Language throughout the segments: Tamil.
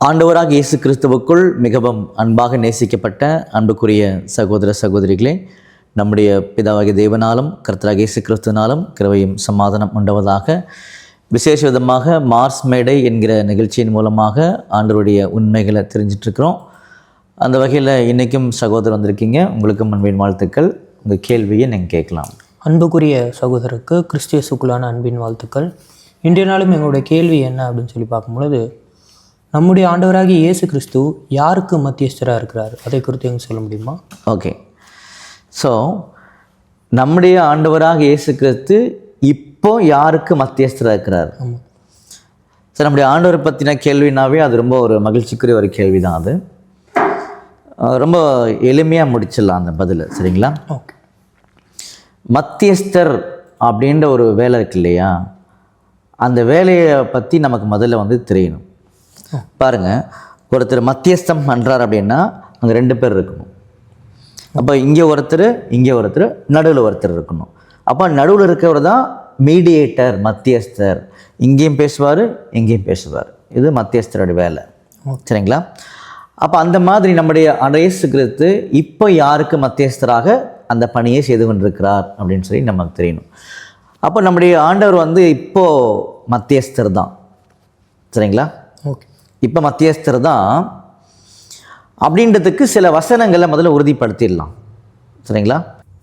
ஆண்டவராக இயேசு கிறிஸ்துவுக்குள் மிகவும் அன்பாக நேசிக்கப்பட்ட அன்புக்குரிய சகோதர சகோதரிகளே நம்முடைய பிதாவாகிய தேவனாலும் கர்த்தராக இயேசு கிறிஸ்துனாலும் கிருவையும் சமாதானம் உண்டவதாக விசேஷ விதமாக மார்ஸ் மேடை என்கிற நிகழ்ச்சியின் மூலமாக ஆண்டவருடைய உண்மைகளை தெரிஞ்சிட்ருக்கிறோம் அந்த வகையில் இன்றைக்கும் சகோதரர் வந்திருக்கீங்க. உங்களுக்கும் அன்பின் வாழ்த்துக்கள். உங்கள் கேள்வியை நீங்கள் கேட்கலாம். அன்புக்குரிய சகோதரருக்கு கிறிஸ்தியசுக்குள்ளான அன்பின் வாழ்த்துக்கள். இன்றைய நாளும் எங்களுடைய கேள்வி என்ன அப்படின்னு சொல்லி பார்க்கும்பொழுது நம்முடைய ஆண்டவராகிய இயேசு கிறிஸ்து யாருக்கு மத்தியஸ்தராக இருக்கிறார்? அதை குறித்து எங்க சொல்ல முடியுமா? ஓகே ஸோ நம்முடைய ஆண்டவராக இயேசு கிறிஸ்து இப்போ யாருக்கு மத்தியஸ்தராக இருக்கிறார்? சார் நம்முடைய ஆண்டவரை பற்றின கேள்வினாவே அது ரொம்ப ஒரு மகிழ்ச்சிக்குரிய ஒரு கேள்வி தான் அது ரொம்ப எளிமையாக முடிச்சிடலாம் அந்த பதில் சரிங்களா? ஓகே மத்தியஸ்தர் அப்படின்ற ஒரு வேலை இருக்கு இல்லையா? அந்த வேலையை பற்றி நமக்கு முதல்ல வந்து தெரியணும். பாருங்க. ஒருத்தர் மத்தியஸ்தம் பண்ணுறார் அப்படின்னா அங்கே ரெண்டு பேர் இருக்கணும். அப்போ இங்கே ஒருத்தர் இங்கே ஒருத்தர் நடுவில் ஒருத்தர் இருக்கணும். அப்போ நடுவில் இருக்கிறவர் தான் மீடியேட்டர் மத்தியஸ்தர். இங்கேயும் பேசுவார் இங்கேயும் பேசுவார். இது மத்தியஸ்தரோட வேலை. சரிங்களா? அப்போ அந்த மாதிரி நம்முடைய இயேசு கிறிஸ்து இப்போ யாருக்கு மத்தியஸ்தராக அந்த பணியை செய்து கொண்டிருக்கிறார் அப்படின்னு சொல்லி நமக்கு தெரியணும். அப்போ நம்முடைய ஆண்டவர் வந்து இப்போ மத்தியஸ்தர் தான். சரிங்களா? ஓகே. இப்போ மத்தியஸ்தர் தான் அப்படின்றதுக்கு சில வசனங்களை முதல்ல உறுதிப்படுத்திடலாம். சரிங்களா?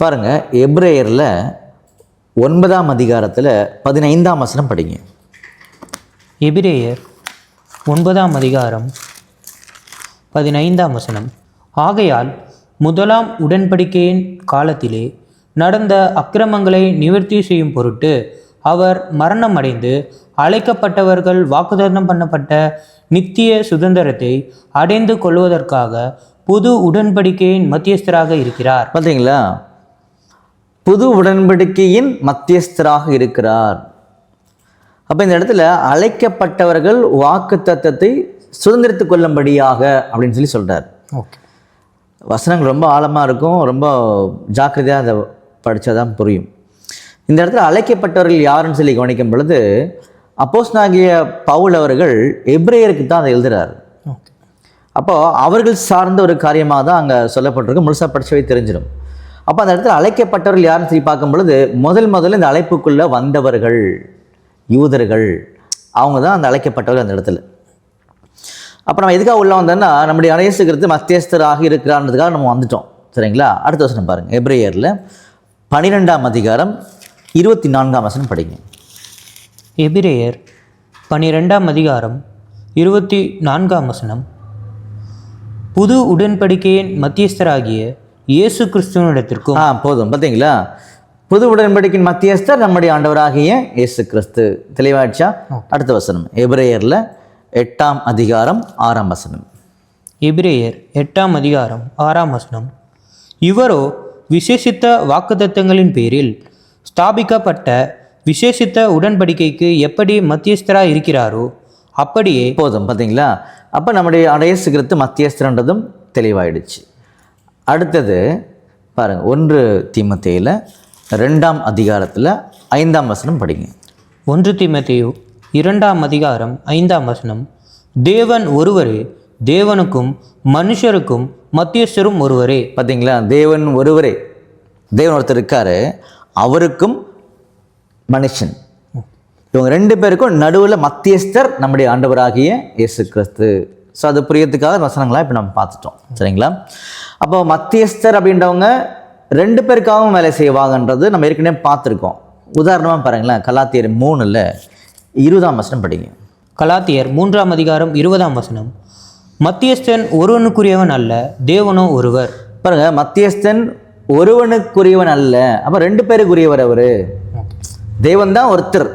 பாருங்கள் எப்ரேயரில் ஒன்பதாம் அதிகாரத்தில் பதினைந்தாம் வசனம் படிங்க. எபிரேயர் ஒன்பதாம் அதிகாரம் பதினைந்தாம் வசனம். ஆகையால் முதலாம் உடன்படிக்கையின் காலத்திலே நடந்த அக்கிரமங்களை நிவர்த்தி செய்யும் பொருட்டு அவர் மரணமடைந்து அழைக்கப்பட்டவர்கள் வாக்குத்தத்தம் பண்ணப்பட்ட நித்திய சுதந்திரத்தை அடைந்து கொள்வதற்காக புது உடன்படிக்கையின் மத்தியஸ்தராக இருக்கிறார். பார்த்தீங்களா புது உடன்படிக்கையின் மத்தியஸ்தராக இருக்கிறார். அப்போ இந்த இடத்துல அழைக்கப்பட்டவர்கள் வாக்கு தத்தத்தை சுதந்திரித்து கொள்ளும்படியாக அப்படின்னு சொல்லி சொல்கிறார் ஓகே. வசனங்கள் ரொம்ப ஆழமாக இருக்கும். ரொம்ப ஜாக்கிரதையாக அதை படித்தா தான் புரியும். இந்த இடத்துல அழைக்கப்பட்டவர்கள் யாருன்னு சொல்லி கவனிக்கும் பொழுது அப்போஸ்தலனாகிய பவுல் அவர்கள் எப்ரேயருக்கு தான் அதை எழுதுறார். ஓகே. அப்போ அவர்கள் சார்ந்த ஒரு காரியமாக தான் அங்கே சொல்லப்பட்டிருக்கு முழுசாக படிச்சவே தெரிஞ்சிடும். அப்போ அந்த இடத்துல அழைக்கப்பட்டவர்கள் யாருன்னு சொல்லி பார்க்கும் பொழுது முதல் முதல்ல இந்த அழைப்புக்குள்ளே வந்தவர்கள் யூதர்கள் அவங்க தான் அந்த அழைக்கப்பட்டவர்கள் அந்த இடத்துல. அப்போ நம்ம எதுக்காக உள்ள வந்தோம்னா நம்முடைய அனைசுகிறது மத்தியஸ்தராக இருக்கிறான்றதுக்காக நம்ம வந்துட்டோம். சரிங்களா? அடுத்த வசனம் பாருங்கள் எப்ரேயரில் பன்னிரெண்டாம் அதிகாரம் இருபத்தி நான்காம் வசனம் படிங்க. எபிரேயர் பனிரெண்டாம் அதிகாரம் இருபத்தி நான்காம் வசனம். புது உடன்படிக்கையின் மத்தியஸ்தராகிய இயேசு கிறிஸ்துவனிடத்திற்கும் ஆ போதும். பார்த்தீங்களா? புது உடன்படிக்கையின் மத்தியஸ்தர் நம்முடைய ஆண்டவராகிய இயேசு கிறிஸ்து. தெளிவாயிடுச்சா? அடுத்த வசனம். எபிரேயரில் எட்டாம் அதிகாரம் ஆறாம் வசனம். எபிரேயர் எட்டாம் அதிகாரம் ஆறாம் வசனம். இவரோ விசேஷித்த வாக்குத்தத்தங்களின் பேரில் ஸ்தாபிக்கப்பட்ட விசேஷித்த உடன்படிக்கைக்கு எப்படி மத்தியஸ்தராக இருக்கிறாரோ அப்படியே போதும் பார்த்தீங்களா அப்போ நம்முடைய இயேசு கிறிஸ்து மத்தியஸ்தர்ன்றதும் தெளிவாயிடுச்சு. அடுத்தது பாருங்கள் ஒன்று தீமத்தையில் ரெண்டாம் அதிகாரத்தில் ஐந்தாம் வசனம் படிங்க. ஒன்று தீமத்தேயு இரண்டாம் அதிகாரம் ஐந்தாம் வசனம். தேவன் ஒருவரே தேவனுக்கும் மனுஷருக்கும் மத்தியஸ்தரும் ஒருவரே. பார்த்தீங்களா தேவன் ஒருவரே. தேவன் ஒருத்தர் இருக்காரு. அவருக்கும் மனுஷன். இவங்க ரெண்டு பேருக்கும் நடுவில் மத்தியஸ்தர் நம்முடைய ஆண்டவராகிய இயேசு கிறிஸ்து. ஸோ அது புரியறதுக்காக வசனங்களாக இப்போ நம்ம பார்த்துட்டோம். சரிங்களா? அப்போ மத்தியஸ்தர் அப்படின்றவங்க ரெண்டு பேருக்காகவும் வேலை செய்வாங்கன்றது நம்ம ஏற்கனவே பார்த்துருக்கோம். உதாரணமாக பாருங்களேன் கலாத்தியர் மூணில் இருபதாம் வசனம் படிங்க. கலாத்தியர் மூன்றாம் அதிகாரம் இருபதாம் வசனம். மத்தியஸ்தன் ஒருவனுக்குரியவன் அல்ல தேவனோ ஒருவர். பாருங்க மத்தியஸ்தன் ஒருவனுக்குரியவன் அல்ல. அப்போ ரெண்டு பேருக்குரியவர் அவர். தேவன் தான் ஒருத்தர்.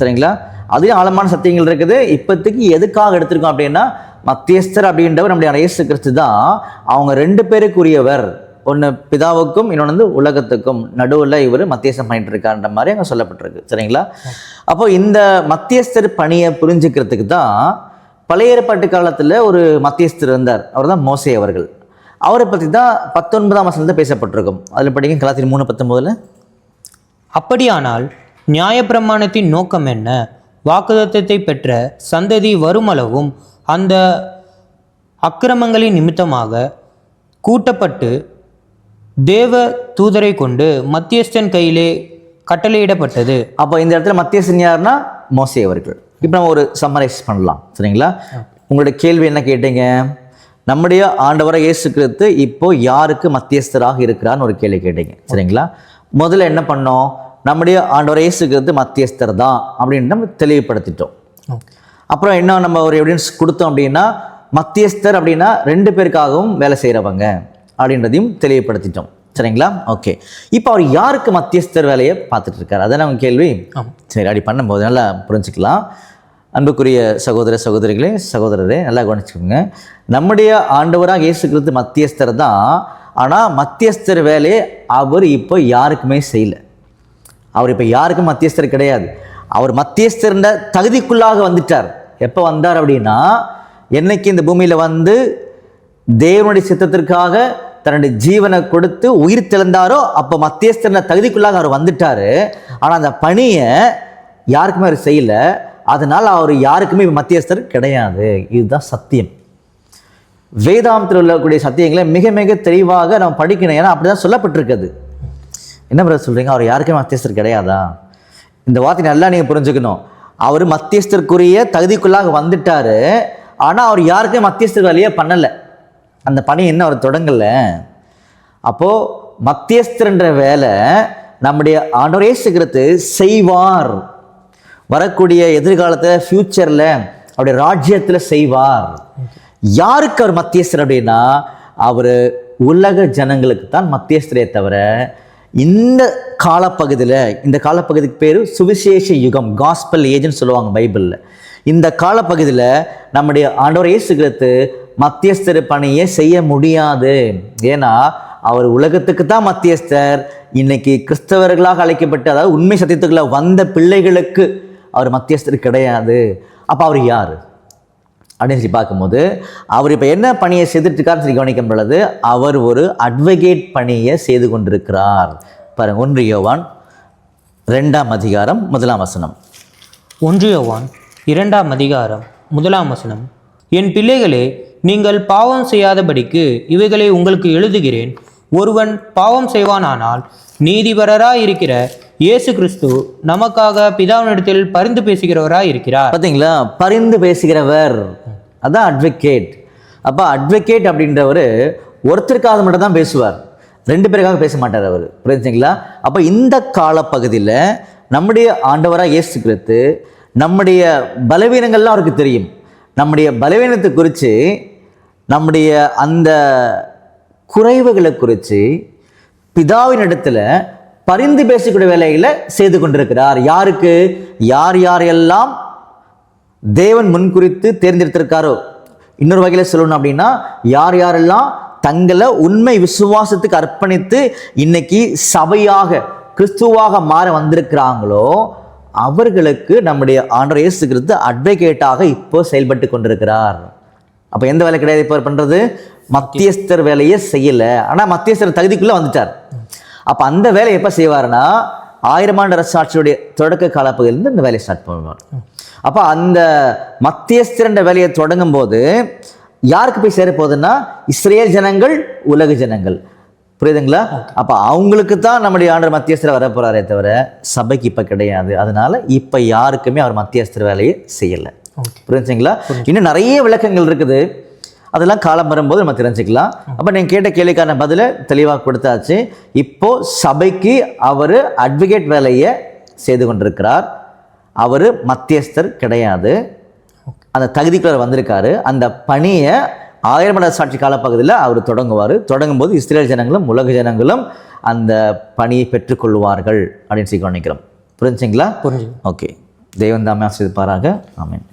சரிங்களா? அதுலேயும் ஆழமான சத்தியங்கள் இருக்குது. இப்போதைக்கு எதுக்காக எடுத்திருக்கோம் அப்படின்னா மத்தியஸ்தர் அப்படின்றவர் நம்முடைய இயேசு கிறிஸ்து தான். அவங்க ரெண்டு பேருக்குரியவர். ஒன்று பிதாவுக்கும் இன்னொன்று வந்து உலகத்துக்கும் நடுவில் இவர் மத்தியஸ்தம் பண்ணிட்டு இருக்கான்ற மாதிரி அங்கே சொல்லப்பட்டிருக்கு. சரிங்களா? அப்போ இந்த மத்தியஸ்தர் பணியை புரிஞ்சுக்கிறதுக்கு தான் பழைய ஏற்பாட்டு காலத்தில் ஒரு மத்தியஸ்தர் இருந்தார். அவர் தான் மோசே அவர்கள். அவரை பற்றி தான் பத்தொன்பதாம் வசனத்தில் பேசப்பட்டிருக்கும். அதில் படிங்க கலாத்திரி மூணு பத்தொம்போதில் அப்படியானால் நியாயப்பிரமாணத்தின் நோக்கம் என்ன? வாக்குதத்தத்தை பெற்ற சந்ததி வருமளவும் அந்த அக்கிரமங்களின் நிமித்தமாக கூட்டப்பட்டு தேவ தூதரை கொண்டு மத்தியஸ்தன் கையிலே கட்டளையிடப்பட்டது. அப்போ இந்த இடத்துல மத்தியஸ்தன் யாருன்னா? மோசே அவர்கள். இப்போ நம்ம ஒரு சம்மரைஸ் பண்ணலாம். சரிங்களா? உங்களுடைய கேள்வி என்ன கேட்டீங்க? நம்முடைய ஆண்டவரை இயேசு கிறிஸ்து இப்போ யாருக்கு மத்தியஸ்தராக இருக்கிறான்னு ஒரு கேள்வி கேட்டீங்க. சரிங்களா? முதல்ல என்ன பண்ணோம்? நம்முடைய ஆண்டவரை இயேசு கிறிஸ்து மத்தியஸ்தர் தான் அப்படின்னு நம்ம தெளிவுபடுத்திட்டோம். அப்புறம் என்ன நம்ம ஒரு எவிடன்ஸ் கொடுத்தோம் அப்படின்னா மத்தியஸ்தர் அப்படின்னா ரெண்டு பேருக்காகவும் வேலை செய்கிறவங்க அப்படின்றதையும் தெளிவுபடுத்திட்டோம். சரிங்களா? ஓகே. இப்போ அவர் யாருக்கு மத்தியஸ்தர் வேலையை பார்த்துட்டு இருக்காரு? அதான் அவங்க கேள்வி? சரி அப்படி பண்ணும்போது நல்லா புரிஞ்சுக்கலாம். அன்புக்குரிய சகோதர சகோதரிகளே சகோதரரே நல்லா கவனிச்சுக்கோங்க. நம்முடைய ஆண்டவராக இயேசு கிறிஸ்து மத்தியஸ்தர் தான். ஆனால் மத்தியஸ்தர் வேலையை அவர் இப்போ யாருக்குமே செய்யலை. அவர் இப்போ யாருக்கும் மத்தியஸ்தர் கிடையாது. அவர் மத்தியஸ்தர்ன்ற தகுதிக்குள்ளாக வந்துட்டார். எப்போ வந்தார் அப்படின்னா என்னைக்கு இந்த பூமியில் வந்து தேவனுடைய சித்தத்திற்காக தன்னுடைய ஜீவனை கொடுத்து உயிர் தெழுந்தாரோ அப்போ மத்தியஸ்தர்ன தகுதிக்குள்ளாக அவர் வந்துட்டார். ஆனால் அந்த பணியை யாருக்குமே அவர் செய்யலை. அதனால் அவர் யாருக்குமே மத்தியஸ்தர் கிடையாது. இதுதான் சத்தியம். வேதாந்தத்தில் உள்ளக்கூடிய சத்தியங்களை மிக மிக தெளிவாக நம்ம படிக்கணும். ஏன்னா அப்படி தான் சொல்லப்பட்டிருக்குது என்ன பிரதர் சொல்கிறீங்க அவர் யாருக்குமே மத்தியஸ்தர் கிடையாதா? இந்த வார்த்தை நல்லா நீங்கள் புரிஞ்சுக்கணும். அவர் மத்தியஸ்தருக்குரிய தகுதிக்குள்ளாக வந்துட்டார். ஆனால் அவர் யாருக்குமே மத்தியஸ்தர் வேலையே பண்ணலை. அந்த பணி என்ன அவர் தொடங்கலை. அப்போது மத்தியஸ்தர்ன்ற வேலை நம்முடைய அனுரேசுகிறது செய்வார். வரக்கூடிய எதிர்காலத்தில் ஃப்யூச்சரில் அவருடைய ராஜ்யத்தில் செய்வார். யாருக்கு அவர் மத்தியஸ்தர் அப்படின்னா அவர் உலக ஜனங்களுக்கு தான் மத்தியஸ்தரே தவிர இந்த காலப்பகுதியில் இந்த காலப்பகுதிக்கு பேர் சுவிசேஷ யுகம் காஸ்பல் ஏஜ்னு சொல்லுவாங்க பைபிளில். இந்த காலப்பகுதியில் நம்முடைய ஆண்டவர் இயேசுகிறது மத்தியஸ்தர் பணியை செய்ய முடியாது. ஏன்னா அவர் உலகத்துக்கு தான் மத்தியஸ்தர். இன்னைக்கு கிறிஸ்தவர்களாக அழைக்கப்பட்டு அதாவது உண்மை சத்தியத்துக்குள்ள வந்த பிள்ளைகளுக்கு அவர் மத்தியஸ்தர் கிடையாது. அப்போ அவர் யார்? அப்படின்னு சொல்லி பார்க்கும்போது அவர் இப்போ என்ன பணியை செய்துட்டு சொல்லி கவனிக்கும் பொழுது அவர் ஒரு அட்வொகேட் பணியை செய்து கொண்டிருக்கிறார். பாருங்க ஒன்று யோவான் ரெண்டாம் அதிகாரம் முதலாம் வசனம். ஒன்று யோவான் இரண்டாம் அதிகாரம் முதலாம் வசனம். என் பிள்ளைகளே நீங்கள் பாவம் செய்யாதபடிக்கு இவைகளை உங்களுக்கு எழுதுகிறேன். ஒருவன் பாவம் செய்வானானால் நீதிபரராய் இருக்கிற இயேசு கிறிஸ்து நமக்காக பிதாவினிடத்தில் பரிந்து பேசுகிறவராக இருக்கிறார் பார்த்தீங்களா பரிந்து பேசுகிறவர். அதான் அட்வொகேட் அப்போ அட்வொகேட் அப்படின்றவர் ஒருத்தருக்காக மட்டும் தான் பேசுவார். ரெண்டு பேருக்காக பேச மாட்டார் அவர். புரிஞ்சுங்களா? அப்போ இந்த காலப்பகுதியில் நம்முடைய ஆண்டவராக இயேசு கிறிஸ்து நம்முடைய பலவீனங்கள்லாம் அவருக்கு தெரியும். நம்முடைய பலவீனத்தை குறித்து நம்முடைய அந்த குறைவுகளை குறித்து பிதாவின் இடத்துல பரிந்து பேசக்கூடிய வேலைகளை செய்து கொண்டிருக்கிறார். யாருக்கு? யார் யாரெல்லாம் தேவன் முன்குறித்து தேர்ந்தெடுத்திருக்காரோ? இன்னொரு வகையில் சொல்லணும் அப்படின்னா யார் யாரெல்லாம் தங்களை உண்மை விசுவாசத்துக்கு அர்ப்பணித்து இன்னைக்கு சபையாக கிறிஸ்துவாக மாற வந்திருக்கிறாங்களோ அவர்களுக்கு நம்முடைய ஆண்டர் இயேசு கிறிஸ்து அட்வொகேட்டாக இப்போ செயல்பட்டு கொண்டிருக்கிறார். அப்போ எந்த வேலை கிடையாது இப்போ பண்ணுறது மத்தியஸ்தர் வேலையை செய்யலை. ஆனால் மத்தியஸ்தர் தகுதிக்குள்ளே வந்துட்டார். அப்போ அந்த வேலையை எப்போ செய்வார்னா ஆயிரம் ஆண்டு அரசாட்சியுடைய தொடக்க காலப்பகுதியிலிருந்து இந்த வேலையை ஸ்டார்ட் பண்ணுவார். அப்போ அந்த மத்தியஸ்தரன்ற வேலையை தொடங்கும் போது யாருக்கு போய் சேர போகுதுன்னா இஸ்ரேல் ஜனங்கள் உலக ஜனங்கள். புரியுதுங்களா? அப்போ அவங்களுக்கு தான் நம்முடைய ஆண்டர் மத்தியஸ்தர் வர போறாரே தவிர சபைக்கு இப்போ கிடையாது. அதனால இப்போ யாருக்குமே அவர் மத்தியஸ்தர் வேலையை செய்யலை. புரிஞ்சுங்களா? இன்னும் நிறைய விளக்கங்கள் இருக்குது. அதெல்லாம் காலம் வரும்போது நம்ம தெரிஞ்சுக்கலாம். அப்போ நீங்கள் கேட்ட கேள்விக்கான பதிலை தெளிவாக கொடுத்தாச்சு. இப்போ சபைக்கு அவர் அட்வொகேட் வேலையை செய்து கொண்டிருக்கிறார். அவர் மத்தியஸ்தர் கிடையாது. அந்த தகுதிக்குள்ள வந்திருக்காரு. அந்த பணியை ஆயிரம் மட சாட்சி காலப்பகுதியில் அவர் தொடங்குவார். தொடங்கும்போது இஸ்ரேல் ஜனங்களும் உலக ஜனங்களும் அந்த பணியை பெற்றுக்கொள்வார்கள் அப்படின்னு சொல்லி கவனிக்கிறோம். புரிஞ்சுங்களா? புரிஞ்சு ஓகே. தெய்வம் தாமே ஆசிரியப்பாராக ஆமென்.